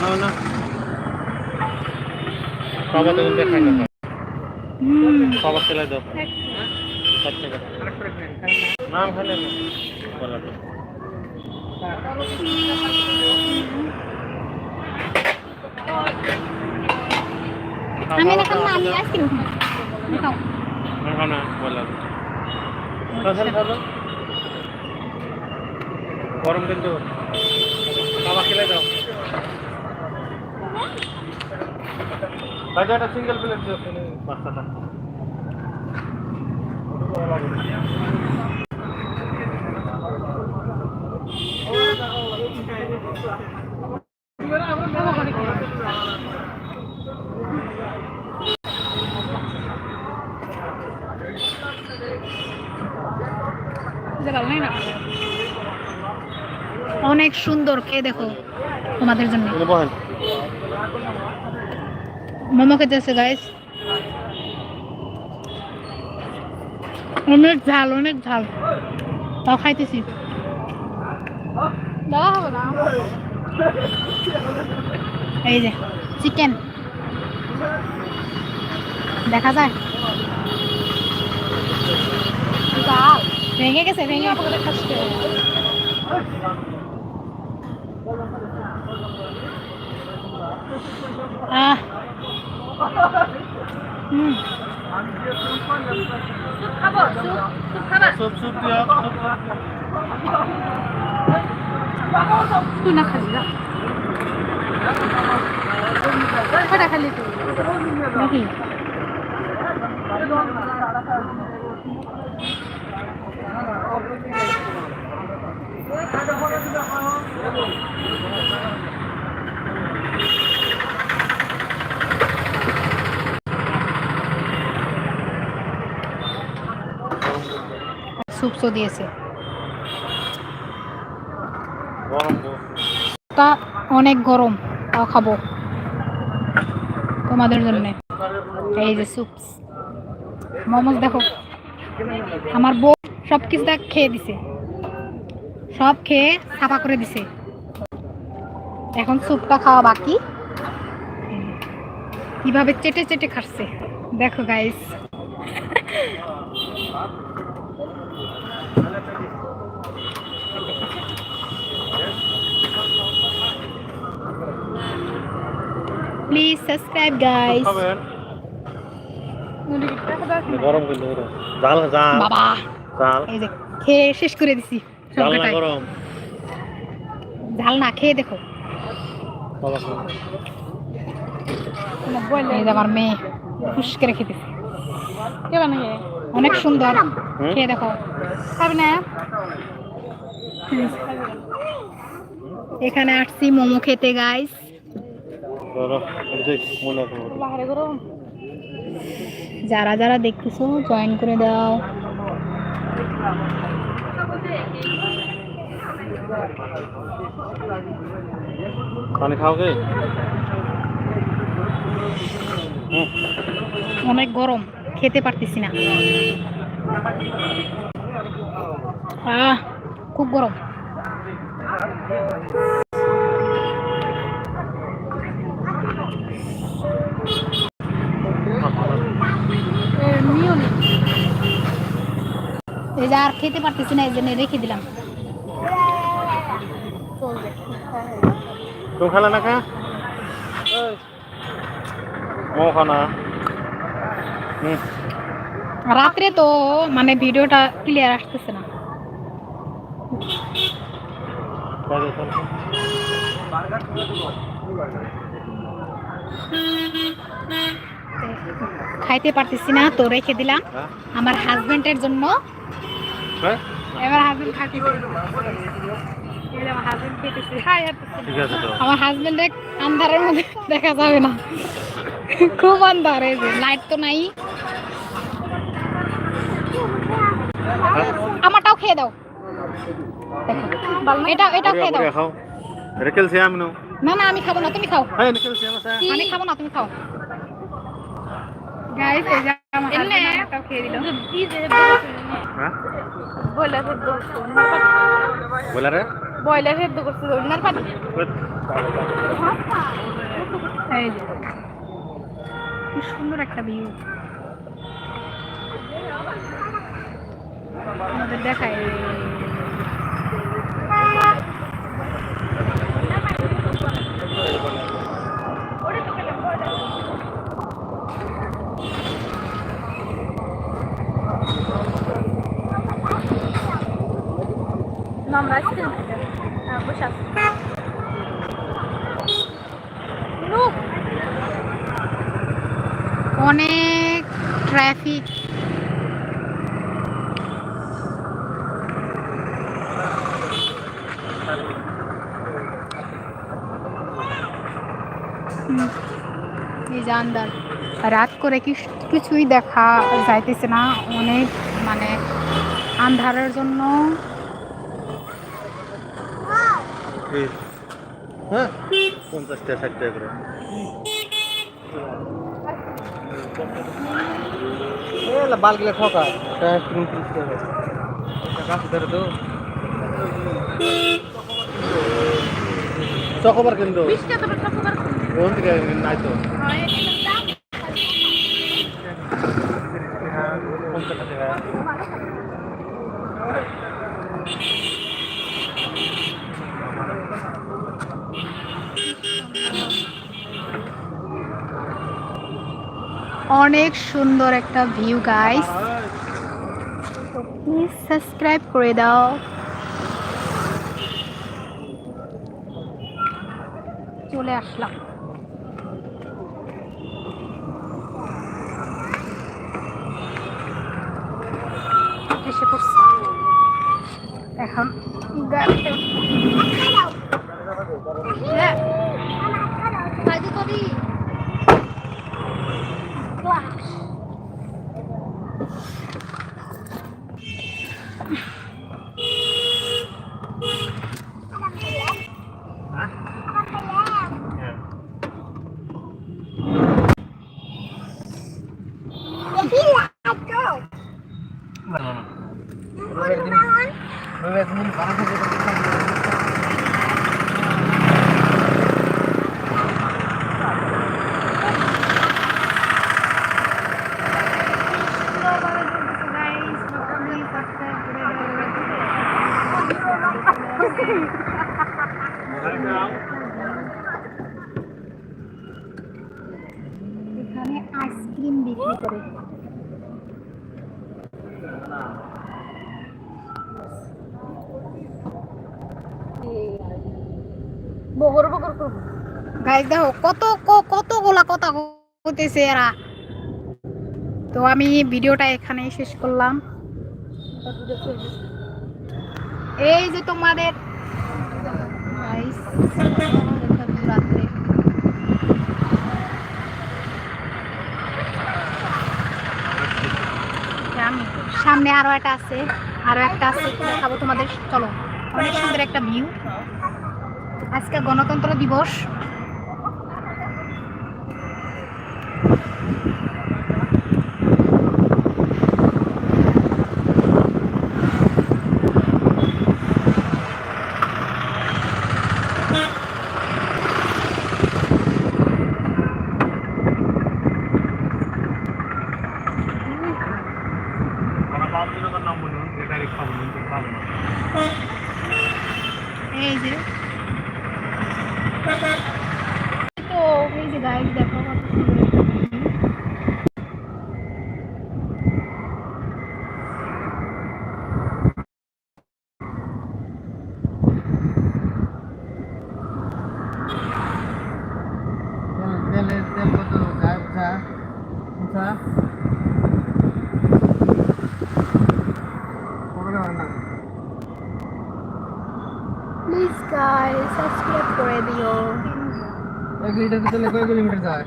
না না। সবার তো দেখাই না সবার দাও। নাম খেলে বলা তো আমি না খাম আমি আইসক্রিম খাও খাও না বলা কাঁঠাল খাব গরম কিন্তু বাবা খেলে দাও একটা সিঙ্গেল প্লেট দিও পাঁচটা অনেক সুন্দর খেয়ে দেখো তোমাদের জন্য। মোমো খেতেছে গাইস অনেক ঝাল অনেক ঝাল। তাও খাইতেছি। এই যে চিকেন দেখা যায়? ভেঙে গেছে ভেঙে আহ হুম সুপ সুপ দিও তুই না খালি না কটা খালি তুই। নাকি? সুপসো দিয়েছে। তা। অনেক গরম তাও খাব। তোমাদের জন্য। এই যে সুপস। মোমোস দেখো। আমার বউ সব কিছু দেখ খেয়ে দিছে। সব খেয়ে সাফা করে দিছে। এখন স্যুপটা খাওয়া বাকি। কীভাবে চেটে চেটে খাচ্ছে। দেখো গাইস প্লিজ সাবস্ক্রাইব গাইস গরম কিন্তু জাল জাল। বাবা। জাল। এই যে খেয়ে শেষ করে দিছি। জাল না গরম। ঝাল না খেয়ে দেখো। বাবা। এই যে আমার মেয়ে ফুস করে খেতেছে। অনেক সুন্দর। খেয়ে দেখো। খাবে না? এখানে আসছি মোমো খেতে গাইস গরম এই যে মনে করো যারা যারা দেখতেছো জয়েন করে দাও। অনেক গরম খেতে পারতেছি না। আহ খুব গরম। এই যে আর খেতে পারতেছি না এই জন্য রেখে দিলাম। তুমি খালে না খা? মো খানা রাত্রে তো মানে ভিডিওটা ক্লিয়ার আসতেছে না। খাইতে পারতেছি না তো রেখে দিলাম। হ্যাঁ। আমার হাজবেন্ডের জন্য হ্যাঁ? এবার হাজবেন্ড খাইতেছে আমার হাজবেন্ড আন্ধারের মধ্যে দেখা যাবে না। খুব আন্ধার এই যে লাইট তো নাই? আমারটাও খেয়ে দাও। এটা এটাও খেয়ে দাও। এটা ক্যালসিয়াম নো না না আমি খাব না তুমি খাও। হ্যাঁ ক্যালসিয়াম আছে। আমি খাব না তুমি খাও। গাইস হ্যাঁ? ব্রয়লার সেদ্ধ করছে ব্রয়লার? সেদ্ধ করছে ওনার পানি এই যে। কি সুন্দর একটা ভিউ আমাদের দেখায়। আইসক্রিম হ্যাঁ বসে আছি। অনেক ট্রাফিক। যে রাত করে কি কিছুই দেখা যাইতেছে না। অনেক মানে আন্ধারের জন্য হ্যাঁ পঞ্চাশ টাকা ষাট টাকা করে বালগুলো ঠকা। চকবার কিন্তু নাই তো পঞ্চাশ টাকা অনেক সুন্দর একটা ভিউ গাইস প্লিজ সাবস্ক্রাইব করে দাও। চলে আসলাম। এসে পড়ছি এখন গাড়িতে হ্যাঁ কাজু করি এখানে আইসক্রিম বিক্রি করে। বগর বগর করব। গাইস দেখো কত ক- কতগুলা কথা হতেছে এরা। তো আমি ভিডিওটা এখানেই শেষ করলাম। এই যে তোমাদের দেখো রাত্রে আমি সামনে আরও একটা আছে, আরও একটা আছে দেখাবো তোমাদের। চলো, অনেক সুন্দর একটা ভিউ আজকে গণতন্ত্র দিবস আমরা পাঁচ দিনের নাম বলুন ডাইরেক্ট খাব কিন্তু খাব না এই যে তো গাইস দেখো কত সুন্দর একটা view। তেল তেল কত যায় বুঝা বুঝা প্লিজ গাইস সাবস্ক্রাইব করে দিও এক লিটার তেলে কয় কিলোমিটার যায়?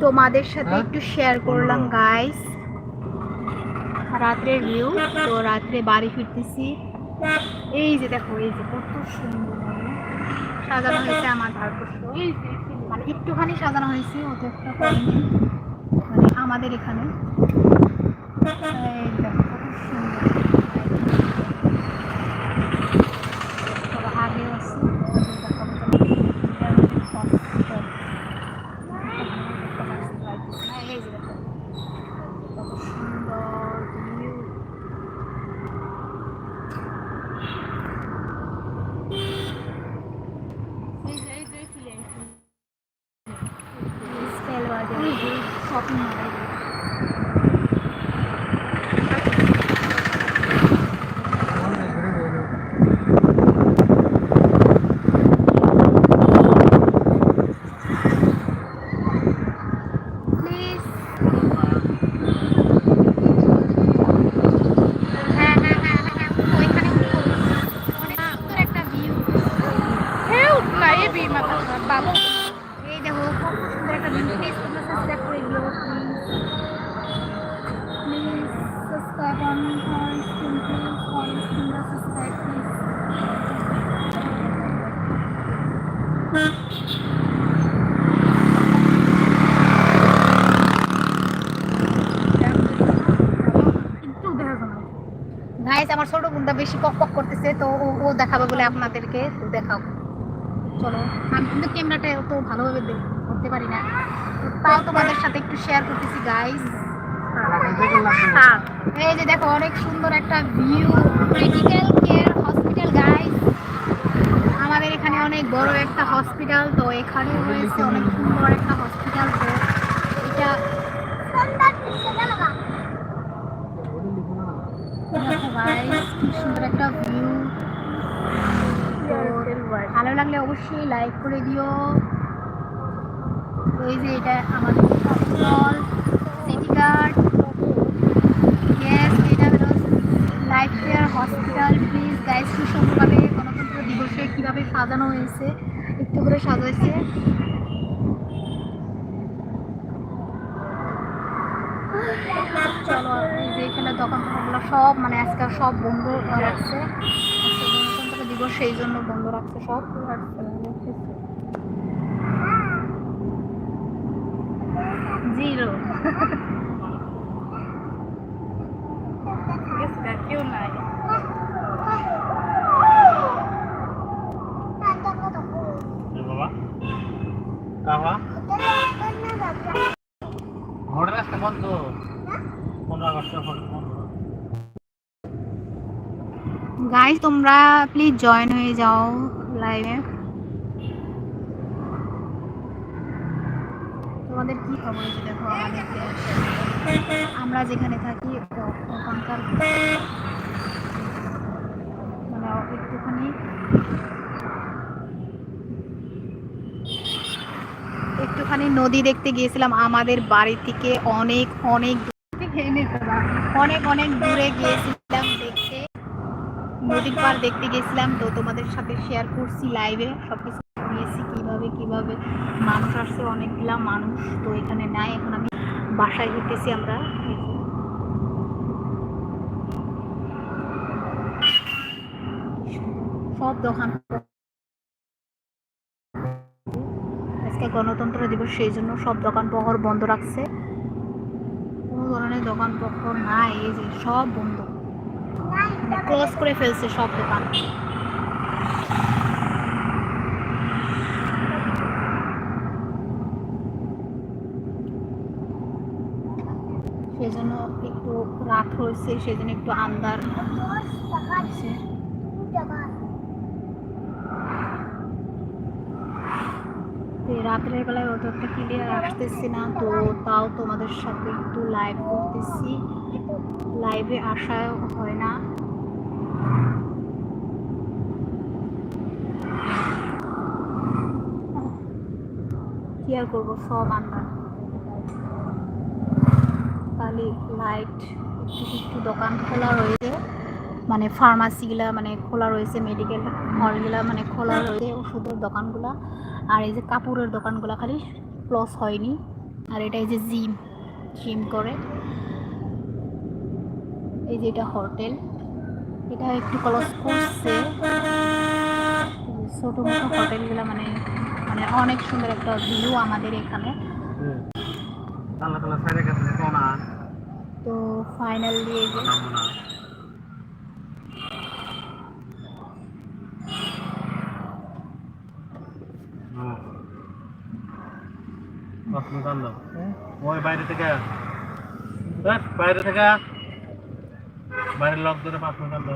তোমাদের সাথে হ্যাঁ? একটু শেয়ার করলাম গাইস রাত্রের ভিউ তো রাত্রে বাড়ি ফিরতেছি। এই যে দেখো এই যে কত সুন্দর। সাজানো হয়েছে আমার ভারতবর্ষ। মানে একটুখানি সাজানো হয়েছে অত একটা মানে আমাদের এখানে। आ जाएगी शॉपिंग मॉल প্লিজ অন তোমরা সাবস্ক্রাইব প্লিজ একটু দেখা শোনো গাইস আমার ছোট বোনটা বেশি পক পক করতেছে তো ও দেখাবে বলে আপনাদেরকে দেখাও। চলো আমি কিন্তু ক্যামেরাটা তো ভালোভাবে করতে পারি না। তো তাও তোমাদের সাথে একটু শেয়ার করতেছি গাইস এই যে দেখো অনেক সুন্দর একটা view critical care hospital guys আমাদের এখানে অনেক বড় একটা হসপিটাল তো এখানে রয়েছে অনেক সুন্দর একটা হসপিটাল তো এটা গাইস সুন্দর একটা ভিউ ভালো লাগলে অবশ্যই লাইক করে দিও। এই যে এটা আমাদের সিটি কার্ড গ্যাস এটা হলো life care hospital please guys গণতন্ত্র দিবসে কীভাবে সাজানো হয়েছে, একটু করে সাজাইছে। চলো যে সব মানে আজকে সব বন্ধ রাখছে। গণতন্ত্র দিবস, সেই জন্য বন্ধ রাখছে সব। জিরো। কেউ নাই। গাইস তোমরা প্লিজ জয়েন হয়ে যাও লাইভে তোমাদের কি খবর হয়েছে দেখো আমরা যেখানে থাকি ওখানকার মানে একটুখানি। একটুখানি নদী দেখতে গিয়েছিলাম, আমাদের বাড়ি থেকে অনেক অনেক অনেক অনেক দূরে গিয়েছিলাম দেখতে। নদীর পার দেখতে গেছিলাম, তো তোমাদের সাথে শেয়ার করছি লাইভে সব কিছু নিয়েছি কীভাবে কীভাবে মানুষ আসছে অনেকগুলা মানুষ, তো এখানে নাই, এখন আমি বাসায় হেঁটেছি আমরা। সব দোকান আজকে গণতন্ত্র দিবস, সেই জন্য সব দোকান পহর বন্ধ রাখছে। কোনো ধরনের দোকান পহর নাই, এই যে সব বন্ধ। ক্লোজ করে ফেলছে সব দোকান সেজন্য একটু রাত হয়েছে সেজন্য একটু আন্দার হয়েছে। তো এই রাতের বেলায় অতটা ক্লিয়ার আসতেছি না, তো তাও তোমাদের সাথে একটু লাইভ করতেছি। লাইভে আসা হয় না। কি আর করব, সব আন্দার খালি লাইট একটু দোকান খোলা রয়েছে। মানে ফার্মাসিগুলা মানে খোলা রয়েছে মেডিকেল হলগুলা মানে খোলা রয়েছে ওষুধের দোকানগুলা। আর এই যে কাপড়ের দোকানগুলো খালি ক্লোজ হয়নি। আর এটা এই যে জিম জিম করে। এই যে এটা হোটেল এটা একটু ক্লোজ করছে। ছোট মোটো হোটেলগুলো মানে মানে অনেক সুন্দর একটা ভিউ আমাদের এখানে। তো ফাইনালি এই যে নামবো না আপনি ওই বাইরে থেকে বাইরে থেকে বাইরের লক ধরে পাঁচ মিনিট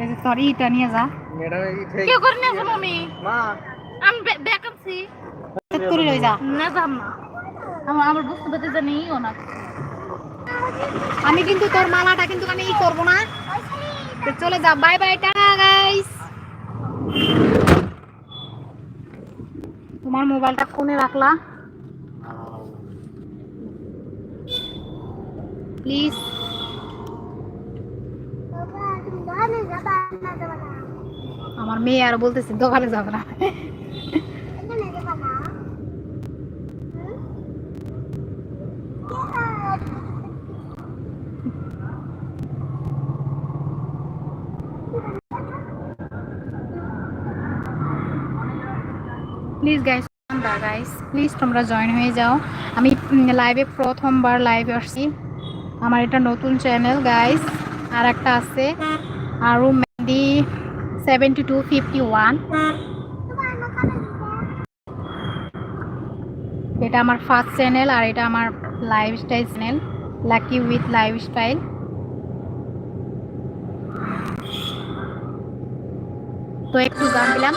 এই যে তোর ইটা নিয়ে যা। কেউ করে নিয়ে যাব আমি? মা। আমি লই যা। না যাম না। আমার আমার বুঝতে পারতে জানি ও না। আমি কিন্তু তোর মালাটা কিন্তু আমি ই করব না। তো চলে যা বাই বাই টাটা গাইস তোমার মোবাইলটা ফোনে রাখলা। প্লিজ আমার মেয়ে আর বলতেছে, দোকানে যাবে না। প্লিজ গাইস গাইস প্লিজ তোমরা জয়েন হয়ে যাও। আমি লাইভে প্রথমবার লাইভে আসছি। আমার এটা নতুন চ্যানেল গাইস আর একটা আছে। আরও মেহেদি সেভেন্টি টু ফিফটি এটা আমার ফার্স্ট চ্যানেল আর এটা আমার lifestyle channel lucky with lifestyle তো একটু গান দিলাম।